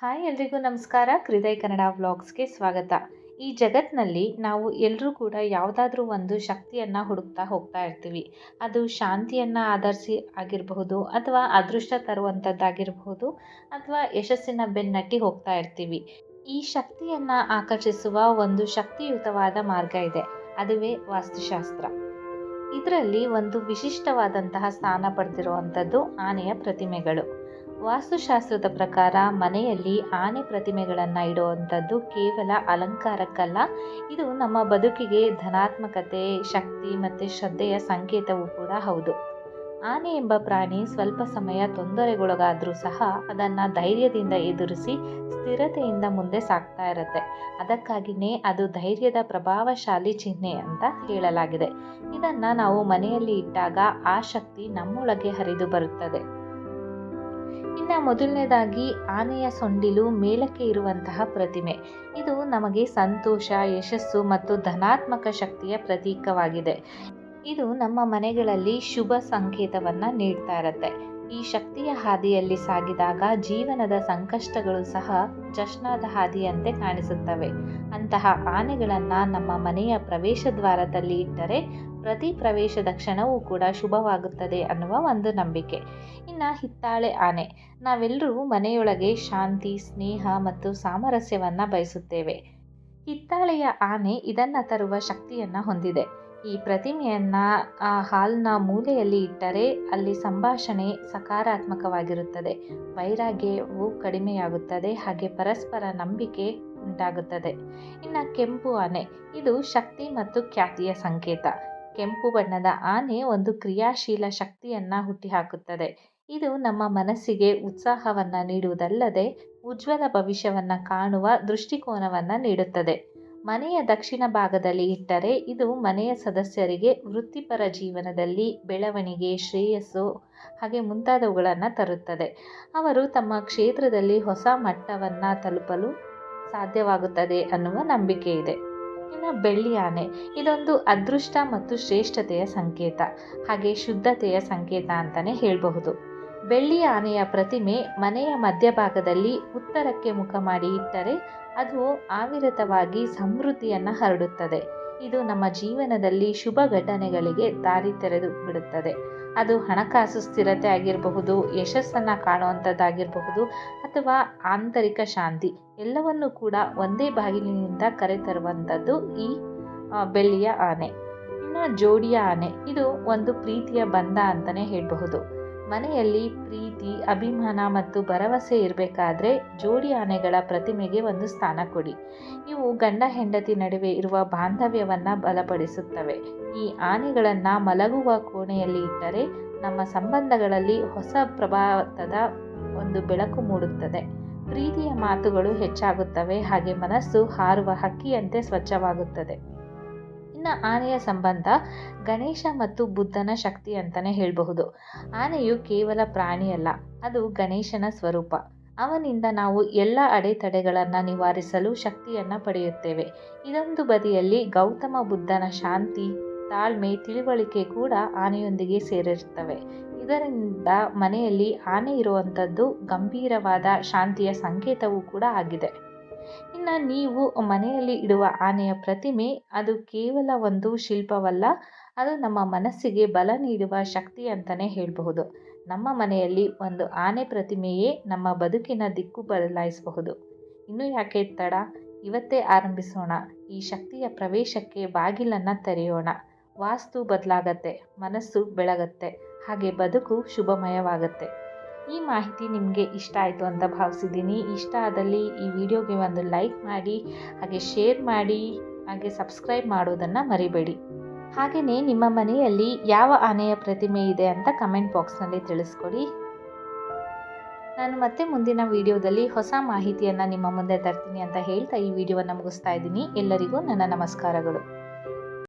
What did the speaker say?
Hi ಎಲ್ರಿಗೂ ನಮಸ್ಕಾರ. ಹೃದಯ ಕನ್ನಡ ವ್ಲಾಗ್ಸ್ಗೆ ಸ್ವಾಗತ. ಈ ಜಗತ್ತಿನಲ್ಲಿ ನಾವು ಎಲ್ಲರೂ ಕೂಡ ಯಾವುದಾದ್ರೂ ಒಂದು ಶಕ್ತಿಯನ್ನು ಹುಡುಕ್ತಾ ಹೋಗ್ತಾ ಇರ್ತೀವಿ. ಅದು ಶಾಂತಿಯನ್ನು ಆಧರಿಸಿ ಆಗಿರಬಹುದು ಅಥವಾ ಅದೃಷ್ಟ ತರುವಂಥದ್ದಾಗಿರಬಹುದು ಅಥವಾ ಯಶಸ್ಸಿನ ಬೆನ್ನಟ್ಟಿ ಹೋಗ್ತಾ ಇರ್ತೀವಿ. ಈ ಶಕ್ತಿಯನ್ನು ಆಕರ್ಷಿಸುವ ಒಂದು ಶಕ್ತಿಯುತವಾದ ಮಾರ್ಗ ಇದೆ. ಅದುವೇ ವಾಸ್ತುಶಾಸ್ತ್ರ. ಇದರಲ್ಲಿ ಒಂದು ವಿಶಿಷ್ಟವಾದಂತಹ ಸ್ಥಾನ ಪಡೆದಿರುವಂಥದ್ದು ಆನೆಯ ಪ್ರತಿಮೆಗಳು. ವಾಸ್ತುಶಾಸ್ತ್ರದ ಪ್ರಕಾರ ಮನೆಯಲ್ಲಿ ಆನೆ ಪ್ರತಿಮೆಗಳನ್ನು ಇಡುವಂಥದ್ದು ಕೇವಲ ಅಲಂಕಾರಕ್ಕಲ್ಲ. ಇದು ನಮ್ಮ ಬದುಕಿಗೆ ಧನಾತ್ಮಕತೆ, ಶಕ್ತಿ ಮತ್ತು ಶ್ರದ್ಧೆಯ ಸಂಕೇತವೂ ಕೂಡ ಹೌದು. ಆನೆ ಎಂಬ ಪ್ರಾಣಿ ಸ್ವಲ್ಪ ಸಮಯ ತೊಂದರೆಗೊಳಗಾದರೂ ಸಹ ಅದನ್ನು ಧೈರ್ಯದಿಂದ ಎದುರಿಸಿ ಸ್ಥಿರತೆಯಿಂದ ಮುಂದೆ ಸಾಗ್ತಾ ಇರುತ್ತೆ. ಅದಕ್ಕಾಗಿಯೇ ಅದು ಧೈರ್ಯದ ಪ್ರಭಾವಶಾಲಿ ಚಿಹ್ನೆ ಅಂತ ಹೇಳಲಾಗಿದೆ. ಇದನ್ನು ನಾವು ಮನೆಯಲ್ಲಿ ಇಟ್ಟಾಗ ಆ ಶಕ್ತಿ ನಮ್ಮೊಳಗೆ ಹರಿದು ಬರುತ್ತದೆ. ಇನ್ನು ಮೊದಲನೇದಾಗಿ ಆನೆಯ ಸೊಂಡಿಲು ಮೇಲಕ್ಕೆ ಇರುವಂತಹ ಪ್ರತಿಮೆ. ಇದು ನಮಗೆ ಸಂತೋಷ, ಯಶಸ್ಸು ಮತ್ತು ಧನಾತ್ಮಕ ಶಕ್ತಿಯ ಪ್ರತೀಕವಾಗಿದೆ. ಇದು ನಮ್ಮ ಮನೆಗಳಲ್ಲಿ ಶುಭ ಸಂಕೇತವನ್ನು ನೀಡ್ತಾ ಇರುತ್ತೆ. ಈ ಶಕ್ತಿಯ ಹಾದಿಯಲ್ಲಿ ಸಾಗಿದಾಗ ಜೀವನದ ಸಂಕಷ್ಟಗಳು ಸಹ ಜಶ್ನಾದ ಹಾದಿಯಂತೆ ಕಾಣಿಸುತ್ತವೆ. ಅಂತಹ ಆನೆಗಳನ್ನು ನಮ್ಮ ಮನೆಯ ಪ್ರವೇಶ ದ್ವಾರದಲ್ಲಿ ಇಟ್ಟರೆ ಪ್ರತಿ ಪ್ರವೇಶದ ಕ್ಷಣವೂ ಕೂಡ ಶುಭವಾಗುತ್ತದೆ ಅನ್ನುವ ಒಂದು ನಂಬಿಕೆ. ಇನ್ನು ಹಿತ್ತಾಳೆ ಆನೆ. ನಾವೆಲ್ಲರೂ ಮನೆಯೊಳಗೆ ಶಾಂತಿ, ಸ್ನೇಹ ಮತ್ತು ಸಾಮರಸ್ಯವನ್ನು ಬಯಸುತ್ತೇವೆ. ಹಿತ್ತಾಳೆಯ ಆನೆ ಇದನ್ನು ತರುವ ಶಕ್ತಿಯನ್ನು ಹೊಂದಿದೆ. ಈ ಪ್ರತಿಮೆಯನ್ನು ಹಾಲ್ನ ಮೂಲೆಯಲ್ಲಿ ಇಟ್ಟರೆ ಅಲ್ಲಿ ಸಂಭಾಷಣೆ ಸಕಾರಾತ್ಮಕವಾಗಿರುತ್ತದೆ. ವೈರಾಗ್ಯವು ಕಡಿಮೆಯಾಗುತ್ತದೆ, ಹಾಗೆ ಪರಸ್ಪರ ನಂಬಿಕೆ ಉಂಟಾಗುತ್ತದೆ. ಇನ್ನು ಕೆಂಪು ಆನೆ, ಇದು ಶಕ್ತಿ ಮತ್ತು ಖ್ಯಾತಿಯ ಸಂಕೇತ. ಕೆಂಪು ಬಣ್ಣದ ಆನೆ ಒಂದು ಕ್ರಿಯಾಶೀಲ ಶಕ್ತಿಯನ್ನು ಹುಟ್ಟಿಹಾಕುತ್ತದೆ. ಇದು ನಮ್ಮ ಮನಸ್ಸಿಗೆ ಉತ್ಸಾಹವನ್ನು ನೀಡುವುದಲ್ಲದೆ, ಉಜ್ವಲ ಭವಿಷ್ಯವನ್ನು ಕಾಣುವ ದೃಷ್ಟಿಕೋನವನ್ನು ನೀಡುತ್ತದೆ. ಮನೆಯ ದಕ್ಷಿಣ ಭಾಗದಲ್ಲಿ ಇಟ್ಟರೆ ಇದು ಮನೆಯ ಸದಸ್ಯರಿಗೆ ವೃತ್ತಿಪರ ಜೀವನದಲ್ಲಿ ಬೆಳವಣಿಗೆ, ಶ್ರೇಯಸ್ಸು ಹಾಗೆ ಮುಂತಾದವುಗಳನ್ನು ತರುತ್ತದೆ. ಅವರು ತಮ್ಮ ಕ್ಷೇತ್ರದಲ್ಲಿ ಹೊಸ ಮಟ್ಟವನ್ನು ತಲುಪಲು ಸಾಧ್ಯವಾಗುತ್ತದೆ ಅನ್ನುವ ನಂಬಿಕೆ ಇದೆ. ಇನ್ನು ಬೆಳ್ಳಿ ಆನೆ ಇದೊಂದು ಅದೃಷ್ಟ ಮತ್ತು ಶ್ರೇಷ್ಠತೆಯ ಸಂಕೇತ, ಹಾಗೆ ಶುದ್ಧತೆಯ ಸಂಕೇತ ಅಂತಲೇ ಹೇಳಬಹುದು. ಬೆಳ್ಳಿ ಆನೆಯ ಪ್ರತಿಮೆ ಮನೆಯ ಮಧ್ಯಭಾಗದಲ್ಲಿ ಉತ್ತರಕ್ಕೆ ಮುಖ ಮಾಡಿ ಇಟ್ಟರೆ ಅದು ಆವಿರತವಾಗಿ ಸಮೃದ್ಧಿಯನ್ನು ಹರಡುತ್ತದೆ. ಇದು ನಮ್ಮ ಜೀವನದಲ್ಲಿ ಶುಭ ಘಟನೆಗಳಿಗೆ ದಾರಿ ತೆರೆದು ಬಿಡುತ್ತದೆ. ಅದು ಹಣಕಾಸು ಸ್ಥಿರತೆ ಆಗಿರಬಹುದು, ಯಶಸ್ಸನ್ನು ಕಾಣುವಂಥದ್ದಾಗಿರಬಹುದು ಅಥವಾ ಆಂತರಿಕ ಶಾಂತಿ. ಎಲ್ಲವನ್ನೂ ಕೂಡ ಒಂದೇ ಬಾಗಿಲಿನಿಂದ ಕರೆತರುವಂಥದ್ದು ಈ ಬೆಳ್ಳಿಯ ಆನೆ. ಇನ್ನು ಜೋಡಿಯ ಆನೆ. ಇದು ಒಂದು ಪ್ರೀತಿಯ ಬಂಧ ಅಂತಲೇ ಹೇಳಬಹುದು. ಮನೆಯಲ್ಲಿ ಪ್ರೀತಿ, ಅಭಿಮಾನ ಮತ್ತು ಭರವಸೆ ಇರಬೇಕಾದ್ರೆ ಜೋಡಿ ಆನೆಗಳ ಪ್ರತಿಮೆಗೆ ಒಂದು ಸ್ಥಾನ ಕೊಡಿ. ಇವು ಗಂಡ ಹೆಂಡತಿ ನಡುವೆ ಇರುವ ಬಾಂಧವ್ಯವನ್ನು ಬಲಪಡಿಸುತ್ತವೆ. ಈ ಆನೆಗಳನ್ನು ಮಲಗುವ ಕೋಣೆಯಲ್ಲಿ ಇಟ್ಟರೆ ನಮ್ಮ ಸಂಬಂಧಗಳಲ್ಲಿ ಹೊಸ ಪ್ರಭಾವದ ಒಂದು ಬೆಳಕು ಮೂಡುತ್ತದೆ. ಪ್ರೀತಿಯ ಮಾತುಗಳು ಹೆಚ್ಚಾಗುತ್ತವೆ, ಹಾಗೆ ಮನಸ್ಸು ಹಾರುವ ಹಕ್ಕಿಯಂತೆ ಸ್ವಚ್ಛವಾಗುತ್ತದೆ. ಇನ್ನು ಆನೆಯ ಸಂಬಂಧ ಗಣೇಶ ಮತ್ತು ಬುದ್ಧನ ಶಕ್ತಿ ಅಂತಲೇ ಹೇಳಬಹುದು. ಆನೆಯು ಕೇವಲ ಪ್ರಾಣಿಯಲ್ಲ, ಅದು ಗಣೇಶನ ಸ್ವರೂಪ. ಅವನಿಂದ ನಾವು ಎಲ್ಲ ಅಡೆತಡೆಗಳನ್ನು ನಿವಾರಿಸಲು ಶಕ್ತಿಯನ್ನು ಪಡೆಯುತ್ತೇವೆ. ಇದೊಂದು ಬದಿಯಲ್ಲಿ ಗೌತಮ ಬುದ್ಧನ ಶಾಂತಿ, ತಾಳ್ಮೆ, ತಿಳುವಳಿಕೆ ಕೂಡ ಆನೆಯೊಂದಿಗೆ ಸೇರಿರುತ್ತವೆ. ಇದರಿಂದ ಮನೆಯಲ್ಲಿ ಆನೆ ಇರುವಂಥದ್ದು ಗಂಭೀರವಾದ ಶಾಂತಿಯ ಸಂಕೇತವೂ ಕೂಡ ಆಗಿದೆ. ಇನ್ನು ನೀವು ಮನೆಯಲ್ಲಿ ಇಡುವ ಆನೆಯ ಪ್ರತಿಮೆ, ಅದು ಕೇವಲ ಒಂದು ಶಿಲ್ಪವಲ್ಲ, ಅದು ನಮ್ಮ ಮನಸ್ಸಿಗೆ ಬಲ ನೀಡುವ ಶಕ್ತಿ ಅಂತಲೇ ಹೇಳಬಹುದು. ನಮ್ಮ ಮನೆಯಲ್ಲಿ ಒಂದು ಆನೆ ಪ್ರತಿಮೆಯೇ ನಮ್ಮ ಬದುಕಿನ ದಿಕ್ಕು ಬದಲಾಯಿಸಬಹುದು. ಇನ್ನು ಯಾಕೆ ತಡ? ಇವತ್ತೇ ಆರಂಭಿಸೋಣ. ಈ ಶಕ್ತಿಯ ಪ್ರವೇಶಕ್ಕೆ ಬಾಗಿಲನ್ನು ತೆರೆಯೋಣ. ವಾಸ್ತು ಬದಲಾಗತ್ತೆ, ಮನಸ್ಸು ಬೆಳಗತ್ತೆ, ಹಾಗೆ ಬದುಕು ಶುಭಮಯವಾಗತ್ತೆ. ಈ ಮಾಹಿತಿ ನಿಮಗೆ ಇಷ್ಟ ಆಯಿತು ಅಂತ ಭಾವಿಸಿದ್ದೀನಿ. ಇಷ್ಟ ಆದಲ್ಲಿ ಈ ವಿಡಿಯೋಗೆ ಒಂದು ಲೈಕ್ ಮಾಡಿ, ಹಾಗೆ ಶೇರ್ ಮಾಡಿ, ಹಾಗೆ ಸಬ್ಸ್ಕ್ರೈಬ್ ಮಾಡೋದನ್ನು ಮರಿಬೇಡಿ. ಹಾಗೆಯೇ ನಿಮ್ಮ ಮನೆಯಲ್ಲಿ ಯಾವ ಆನೆಯ ಪ್ರತಿಮೆ ಇದೆ ಅಂತ ಕಮೆಂಟ್ ಬಾಕ್ಸ್ನಲ್ಲಿ ತಿಳಿಸ್ಕೊಡಿ. ನಾನು ಮತ್ತೆ ಮುಂದಿನ ವಿಡಿಯೋದಲ್ಲಿ ಹೊಸ ಮಾಹಿತಿಯನ್ನು ನಿಮ್ಮ ಮುಂದೆ ತರ್ತೀನಿ ಅಂತ ಹೇಳ್ತಾ ಈ ವಿಡಿಯೋವನ್ನು ಮುಗಿಸ್ತಾ ಇದ್ದೀನಿ. ಎಲ್ಲರಿಗೂ ನನ್ನ ನಮಸ್ಕಾರಗಳು.